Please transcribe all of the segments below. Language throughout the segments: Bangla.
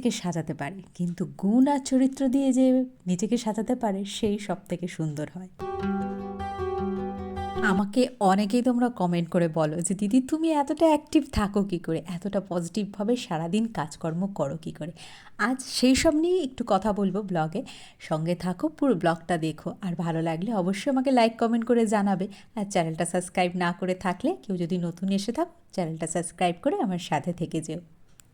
নিজেকে সাজাতে পারে। কিন্তু গুণ আর চরিত্র দিয়ে যে নিজেকে সাজাতে পারে, সেই সব থেকে সুন্দর হয়। আমাকে অনেকেই তোমরা কমেন্ট করে বলো যে, দিদি, তুমি এতটা অ্যাক্টিভ থাকো কী করে? এতটা পজিটিভভাবে সারাদিন কাজকর্ম করো কী করে? আজ সেই সব নিয়ে একটু কথা বলব ব্লগে সঙ্গে থাকো, পুরো ব্লগটা দেখো। আর ভালো লাগলে অবশ্যই আমাকে লাইক কমেন্ট করে জানাবে। আর চ্যানেলটা সাবস্ক্রাইব না করে থাকলে, কেউ যদি নতুন এসে থাকো চ্যানেলটা সাবস্ক্রাইব করে আমার সাথে থেকে যেও।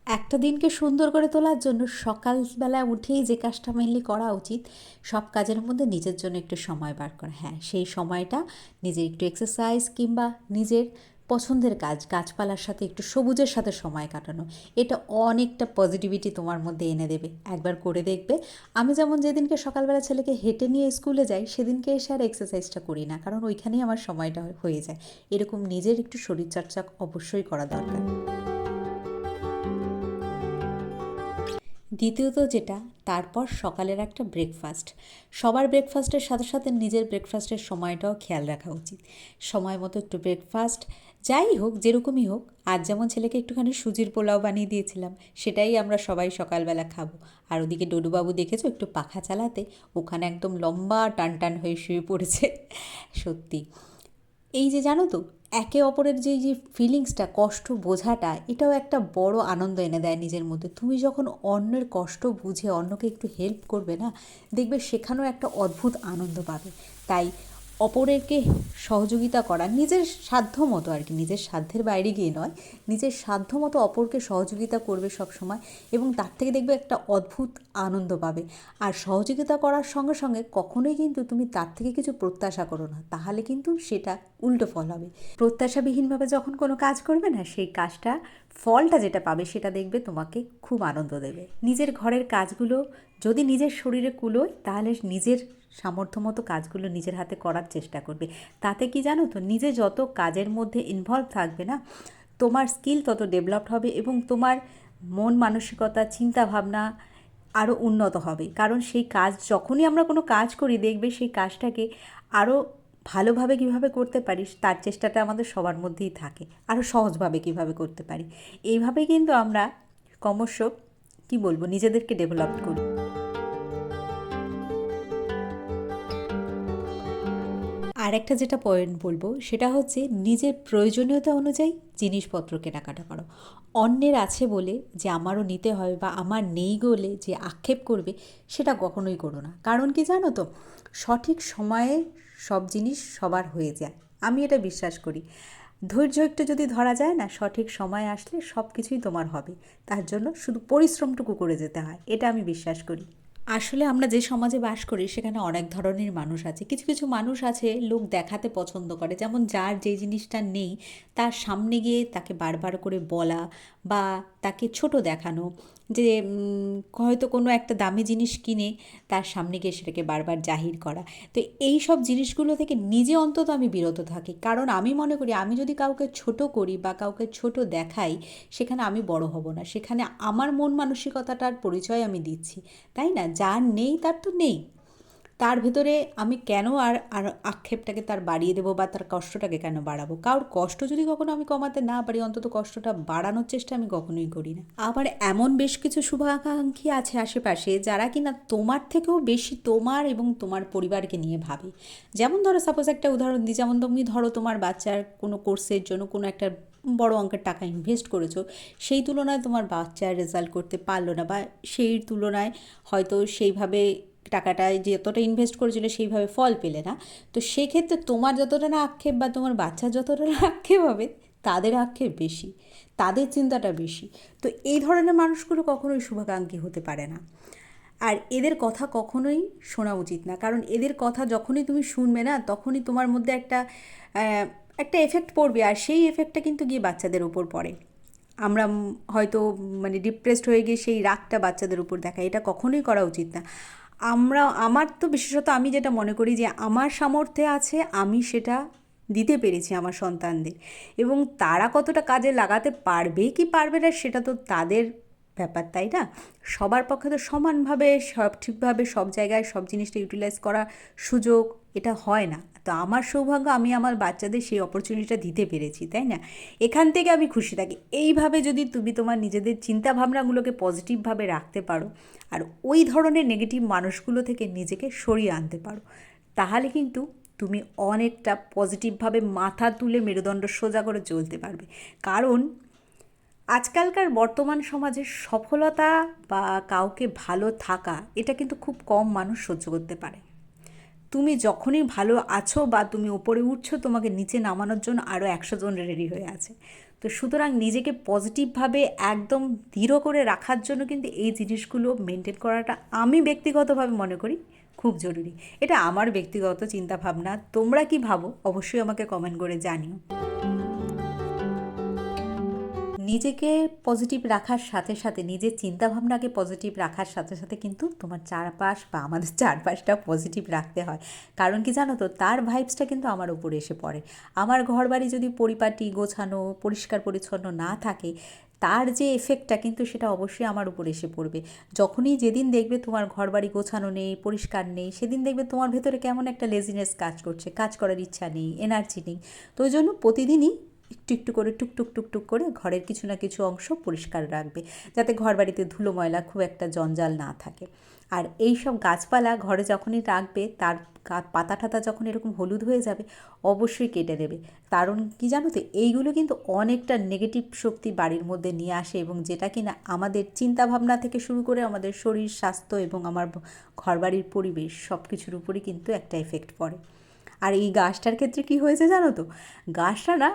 একটা দিনকে সুন্দর করে তোলার জন্য সকালবেলা উঠেই যে কাজটা মেনলি করা উচিত, সব কাজের মধ্যে নিজের জন্য একটু সময় বার করা। হ্যাঁ সেই সময়টা নিজের একটু এক্সারসাইজ কিংবা নিজের পছন্দের কাজ, গাছপালার সাথে একটু সবুজের সাথে সময় কাটানো, এটা অনেকটা পজিটিভিটি তোমার মধ্যে এনে দেবে। একবার করে দেখবে। আমি যেমন যেদিনকে সকালবেলা ছেলেকে হেঁটে নিয়ে স্কুলে যাই, সেদিনকে এসে আর এক্সারসাইজটা করি না, কারণ ওইখানেই আমার সময়টা হয়ে যায়। এরকম নিজের একটু শরীরচর্চা অবশ্যই করা দরকার। দ্বিতীয়ত যেটা, তারপর সকালের একটা ব্রেকফাস্ট সবার ব্রেকফাস্টের সাথে সাথে নিজের ব্রেকফাস্টের সময়টাও খেয়াল রাখা উচিত। সময় মতো একটু ব্রেকফাস্ট যাই হোক, যেরকমই হোক, আজ যেমন ছেলেকে একটুখানি সুজির পোলাও বানিয়ে দিয়েছিলাম, সেটাই আমরা সবাই সকালবেলা খাব। আর ওদিকে ডোডুবাবু দেখেছ, একটু পাখা চালাতে, ওখানে একদম লম্বা টান টান হয়ে শুয়ে পড়েছে। সত্যি। এই যে জানো তো একে অপরের যে যে ফিলিংসটা কষ্ট বোঝাটা, এটাও একটা বড় আনন্দ এনে দেয় নিজের মধ্যে। তুমি যখন অন্যের কষ্ট বুঝে অন্যকে একটু হেল্প করবে না, দেখবে সেখানেও একটা অদ্ভুত আনন্দ পাবে। তাই অপরেরকে সহযোগিতা করা, নিজের সাধ্য মতো আর কি, নিজের সাধ্যের বাইরে গিয়ে নয়, নিজের সাধ্য মতো অপরকে সহযোগিতা করবে সব সময় এবং তার থেকে দেখবে একটা অদ্ভুত আনন্দ পাবে। আর সহযোগিতা করার সঙ্গে সঙ্গে কখনোই কিন্তু তুমি তার থেকে কিছু প্রত্যাশা করো না, তাহলে কিন্তু সেটা উল্টো ফল হবে। প্রত্যাশাবিহীনভাবে যখন কোনো কাজ করবে না, সেই কাজটা, ফলটা যেটা পাবে সেটা দেখবে তোমাকে খুব আনন্দ দেবে। নিজের ঘরের কাজগুলো যদি নিজের শরীরে কুলোয় তাহলে নিজের সামর্থ্য মতো কাজগুলো নিজের হাতে করার চেষ্টা করবে। তাতে কি জানো তো, নিজে যত কাজের মধ্যে ইনভলভ থাকবে না, তোমার স্কিল তত ডেভেলপড হবে এবং তোমার মন মানসিকতা চিন্তা ভাবনা আরও উন্নত হবে। কারণ সেই কাজ, যখনই আমরা কোনো কাজ করি, দেখবে সেই কাজটাকে আরও ভালোভাবে কীভাবে করতে পারিস তার চেষ্টাটা আমাদের সবার মধ্যেই থাকে। আরও সহজভাবে কীভাবে করতে পারি। এইভাবে কিন্তু আমরা ক্রমশ, কী বলব, নিজেদেরকে ডেভেলপ করি। আর একটা যেটা পয়েন্ট বলব, সেটা হচ্ছে নিজের প্রয়োজনীয়তা অনুযায়ী জিনিসপত্র কেনাকাটা করো। অন্যের আছে বলে যে আমারও নিতে হবে বা আমার নেই বলে যে আক্ষেপ করবে, সেটা কখনোই করো না। কারণ কি জানো তো? সঠিক সময়ে সব জিনিস সবার হয়ে যায়। আমি এটা বিশ্বাস করি। ধৈর্য একটু যদি ধরা যায় না, সঠিক সময় আসলে সব কিছুই তোমার হবে। তার জন্য শুধু পরিশ্রমটুকু করে যেতে হয়। এটা আমি বিশ্বাস করি। আসলে আমরা যে সমাজে বাস করি, সেখানে অনেক ধরনের মানুষ আছে। কিছু কিছু মানুষ আছে, লোক দেখাতে পছন্দ করে। যেমন যার যে জিনিসটা নেই, তার সামনে গিয়ে তাকে বারবার করে বলা বা তাকে ছোট দেখানো। যে হয়তো কোনো একটা দামি জিনিস কিনে তার সামনে গিয়ে সেটাকে বারবার জাহির করা। তো এই সব জিনিসগুলো থেকে নিজে অন্তত আমি বিরত থাকি। কারণ আমি মনে করি, আমি যদি কাউকে ছোট করি বা কাউকে ছোট দেখাই, সেখানে আমি বড় হব না। সেখানে আমার মন মানসিকতাটার পরিচয় আমি দিচ্ছি। তাই না? যার নেই তার তো নেই। তার ভেতরে আমি কেন আর আর আক্ষেপটাকে তার বাড়িয়ে দেবো বা তার কষ্টটাকে কেন বাড়াবো? কারোর কষ্ট যদি কখনো আমি কমাতে না পারি, অন্তত কষ্টটা বাড়ানোর চেষ্টা আমি কখনোই করি না। আবার এমন বেশ কিছু শুভাকাঙ্ক্ষী আছে আশেপাশে যারা কিনা তোমার থেকেও বেশি তোমার এবং তোমার পরিবারকে নিয়ে ভাবে। যেমন ধরো সাপোজ একটা উদাহরণ দিই, যেমন তুমি ধরো তোমার বাচ্চার কোনো কোর্সের জন্য কোনো একটা বড় অঙ্কের টাকা ইনভেস্ট করেছ, সেই তুলনায় তোমার বাচ্চার রেজাল্ট করতে পারল না বা সেই তুলনায় হয়তো সেইভাবে টাকাটা যতটা ইনভেস্ট করেছিল সেইভাবে ফল পেলে না। তো সেক্ষেত্রে তোমার যতটা না আক্ষেপ বা তোমার বাচ্চার যতটা না আক্ষেপ হবে, তাদের আক্ষেপ বেশি, তাদের চিন্তাটা বেশি। তো এই ধরনের মানুষগুলো কখনোই শুভাকাঙ্ক্ষী হতে পারে না। আর এদের কথা কখনোই শোনা উচিত না। কারণ এদের কথা যখনই তুমি শুনবে না, তখনই তোমার মধ্যে একটা একটা এফেক্ট পড়বে। আর সেই এফেক্টটা কিন্তু গিয়ে বাচ্চাদের ওপর পড়ে। আমরা হয়তো মানে ডিপ্রেসড হয়ে গিয়ে সেই রাগটা বাচ্চাদের উপর দেখা এটা কখনোই করা উচিত না। আমরা, আমার তো বিশেষত আমি যেটা মনে করি যে আমার সামর্থ্যে আছে, আমি সেটা দিতে পেরেছি আমার সন্তানদের। এবং তারা কতটা কাজে লাগাতে পারবে কি পারবে না, সেটা তো তাদের ব্যাপার, তাই না? সবার পক্ষে তো সমানভাবে, সব ঠিকভাবে, সব জায়গায় সব জিনিসটা ইউটিলাইজ করার সুযোগ এটা হয় না। তো আমার সৌভাগ্য, আমি আমার বাচ্চাদের সেই অপরচুনিটিটা দিতে পেরেছি, তাই না? এখান থেকে আমি খুশি থাকি। এইভাবে যদি তুমি তোমার নিজেদের চিন্তাভাবনাগুলোকে পজিটিভভাবে রাখতে পারো আর ওই ধরনের নেগেটিভ মানুষগুলো থেকে নিজেকে সরিয়ে আনতে পারো, তাহলে কিন্তু তুমি অনেকটা পজিটিভভাবে মাথা তুলে মেরুদণ্ড সোজা করে চলতে পারবে। কারণ আজকালকার বর্তমান সমাজে সফলতা বা কাউকে ভালো থাকা, এটা কিন্তু খুব কম মানুষ সহ্য করতে পারে। তুমি যখনই ভালো আছো বা তুমি ওপরে উঠছো, তোমাকে নিচে নামানোর জন্য আরও একশো জন রেডি হয়ে আছে। তো সুতরাং নিজেকে পজিটিভভাবে একদম দৃঢ় করে রাখার জন্য কিন্তু এই জিনিসগুলো মেনটেন করাটা আমি ব্যক্তিগতভাবে মনে করি খুব জরুরি। এটা আমার ব্যক্তিগত চিন্তাভাবনা, তোমরা কি ভাবো? অবশ্যই আমাকে কমেন্ট করে জানিও। নিজেকে পজিটিভ রাখার সাথে সাথে, নিজের চিন্তাভাবনাকে পজিটিভ রাখার সাথে সাথে কিন্তু তোমার চারপাশ বা আমাদের চারপাশটা পজিটিভ রাখতে হয়। কারণ কি জানো তো? তার ভাইবসটা কিন্তু আমার উপরে এসে পড়ে। আমার ঘর বাড়ি যদি পরিপাটি, গোছানো, পরিষ্কার পরিচ্ছন্ন না থাকে, তার যে এফেক্টটা কিন্তু সেটা অবশ্যই আমার উপর এসে পড়বে। যখনই যেদিন দেখবে তোমার ঘর বাড়ি গোছানো নেই, পরিষ্কার নেই, সেদিন দেখবে তোমার ভেতরে কেমন একটা লেজিনেস কাজ করছে, কাজ করার ইচ্ছা নেই এনার্জি নেই। তো ওই জন্য প্রতিদিনই একটু একটু করে টুকটুক টুকটুক করে ঘরের কিছু না কিছু অংশ পরিষ্কার রাখবে যাতে ঘর বাড়িতে ধুলো ময়লা খুব একটা জঞ্জাল না থাকে। আর এই সব গাছপালা ঘরে যখনই রাখবে, তার পাতা টাতা যখন এরকম হলুদ হয়ে যাবে, অবশ্যই কেটে দেবে। কারণ কি জানো তো, এইগুলো কিন্তু অনেকটা নেগেটিভ শক্তি বাড়ির মধ্যে নিয়ে আসে এবং যেটা কিনা আমাদের চিন্তাভাবনা থেকে শুরু করে আমাদের শরীর, স্বাস্থ্য এবং আমার ঘরবাড়ির পরিবেশ সব কিছুর উপরই কিন্তু একটা এফেক্ট পড়ে। আর এই গাছটার ক্ষেত্রে কি হয়েছে জানো তো, গাছটা না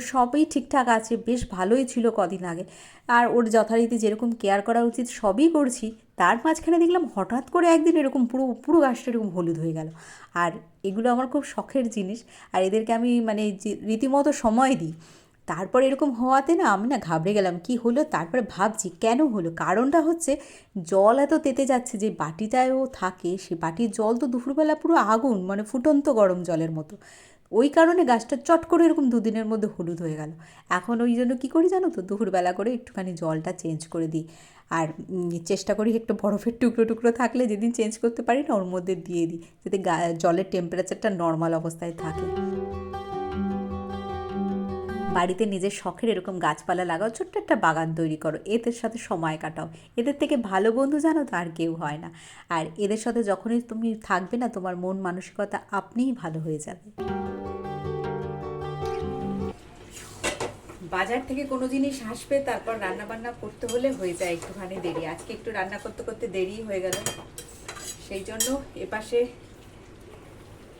সবই ঠিকঠাক আছে, বেশ ভালোই ছিল কদিন আগে। আর ওর যথারীতি যেরকম কেয়ার করা উচিত, সবই করছি। তার মাঝখানে দেখলাম হঠাৎ করে একদিন এরকম পুরো পুরো গাছটা এরকম হলুদ হয়ে গেল। আর এগুলো আমার খুব শখের জিনিস। আর এদেরকে আমি মানে রীতিমতো সময় দিই। তারপর এরকম হওয়াতে না, আমি না ঘাবড়ে গেলাম, কি হলো? তারপরে ভাবছি, কেন হলো? কারণটা হচ্ছে, জল এত তেতে যাচ্ছে যে বাটিটায়ও থাকে, সে বাটির জল তো দুপুরবেলা পুরো আগুন মানে ফুটন্ত গরম জলের মতো। ওই কারণে গাছটা চট করে এরকম দুদিনের মধ্যে হলুদ হয়ে গেল। এখন ওই জন্য কী করি জানো তো? দুপুরবেলা করে একটুখানি জলটা চেঞ্জ করে দিই। আর চেষ্টা করি একটু বরফের টুকরো টুকরো থাকলে যেদিন চেঞ্জ করতে পারি না, ওর মধ্যে দিয়ে দিই। যাতে জলের টেম্পারেচারটা নর্মাল অবস্থায় থাকে। বাড়িতে নিজের শখের এরকম গাছপালা লাগাও, ছোট্ট একটা বাগান তৈরি করো। এদের সাথে সময় কাটাও। এদের থেকে ভালো বন্ধু জানো তো আর কেউ হয় না। আর এদের সাথে যখনই তুমি থাকবে না, তোমার মন মানসিকতা আপনিই ভালো হয়ে যাবে। বাজার থেকে কোনো জিনিস আসবে, তারপর রান্না বান্না করতে হলে হয়ে যায় একটুখানি দেরি। আজকে একটু রান্না করতে করতে দেরি হয়ে গেল। সেই জন্য এপাশে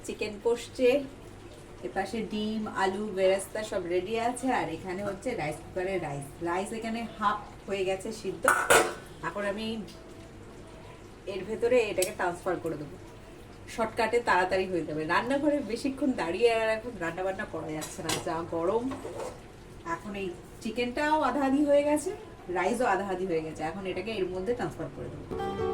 চিকেন কষছে, এপাশে ডিম, আলু, বেরেস্তা সব রেডি আছে, আর এখানে হচ্ছে রাইস কুকারের রাইস রাইস এখানে হাফ হয়ে গেছে সিদ্ধ। এখন আমি এর ভেতরে এটাকে ট্রান্সফার করে দেবো। শর্টকাটে তাড়াতাড়ি হয়ে যাবে। রান্নাঘরে বেশিক্ষণ দাঁড়িয়ে আর এখন রান্না বান্না করা যাচ্ছে না। যা গরম এখন এই চিকেনটাও আধা আধি হয়ে গেছে রাইসও আধা আধি হয়ে গেছে, এখন এটাকে এর মধ্যে ট্রান্সফার করে দেবো।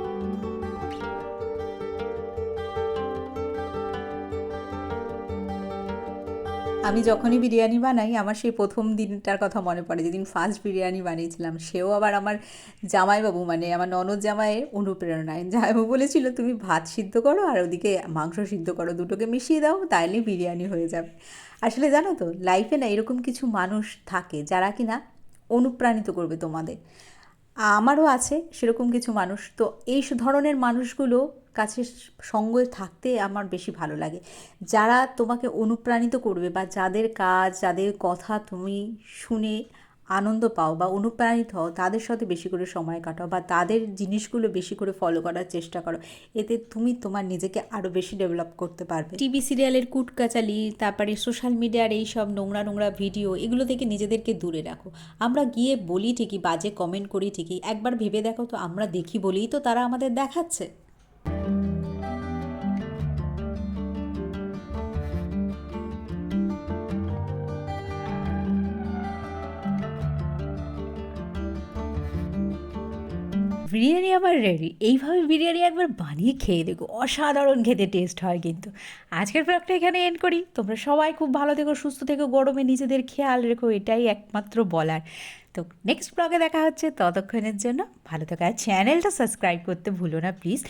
আমি যখনই বিরিয়ানি বানাই, আমার সেই প্রথম দিনটার কথা মনে পড়ে। যেদিন ফার্স্ট বিরিয়ানি বানিয়েছিলাম, সেও আবার আমার জামাইবাবু মানে আমার ননদ জামাইয়ের অনুপ্রেরণায়। জামাইবাবু বলেছিল, তুমি ভাত সিদ্ধ করো আর ওদিকে মাংস সিদ্ধ করো, দুটোকে মিশিয়ে দাও, তাইলে বিরিয়ানি হয়ে যাবে। আসলে জানো তো লাইফে না এরকম কিছু মানুষ থাকে যারা কিনা অনুপ্রাণিত করবে তোমাদের। আমারও আছে সেরকম কিছু মানুষ। তো এই ধরনের মানুষগুলো কাছে সঙ্গে থাকতে আমার বেশি ভালো লাগে। যারা তোমাকে অনুপ্রাণিত করবে বা যাদের কাজ, যাদের কথা তুমি শুনে আনন্দ পাও বা অনুপ্রাণিত হও, তাদের সাথে বেশি করে সময় কাটাও বা তাদের জিনিসগুলো বেশি করে ফলো করার চেষ্টা করো। এতে তুমি তোমার নিজেকে আরও বেশি ডেভেলপ করতে পারবে। টিভি সিরিয়ালের কুটকাচালি, তারপরে সোশ্যাল মিডিয়ার এই সব নোংরা নোংরা ভিডিও এগুলো থেকে নিজেদেরকে দূরে রাখো। আমরা গিয়ে বলি ঠিকই, বাজে কমেন্ট করি ঠিকই, একবার ভেবে দেখো তো আমরা দেখি বলেই তো তারা আমাদের দেখাচ্ছে। বিরিয়ানি আবার রেডি এইভাবে বিরিয়ানি একবার বানিয়ে খেয়ে দেখো। অসাধারণ খেতে টেস্ট হয় কিন্তু। আজকের ব্লগটা এখানে এন্ড করি। তোমরা সবাই খুব ভালো থেকো, সুস্থ থেকো, গরমে নিজেদের খেয়াল রেখো, এটাই একমাত্র বলার। তো নেক্সট ব্লগে দেখা হচ্ছে ততক্ষণের জন্য। ভালো থাকো। আর চ্যানেলটা সাবস্ক্রাইব করতে ভুলো না প্লিজ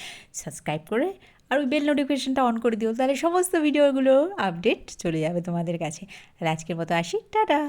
সাবস্ক্রাইব করে আর ওই বেল নোটিফিকেশনটা অন করে দিও। তাহলে সমস্ত ভিডিওগুলো আপডেট চলে যাবে তোমাদের কাছে। আর আজকের মতো আসি। টাটা!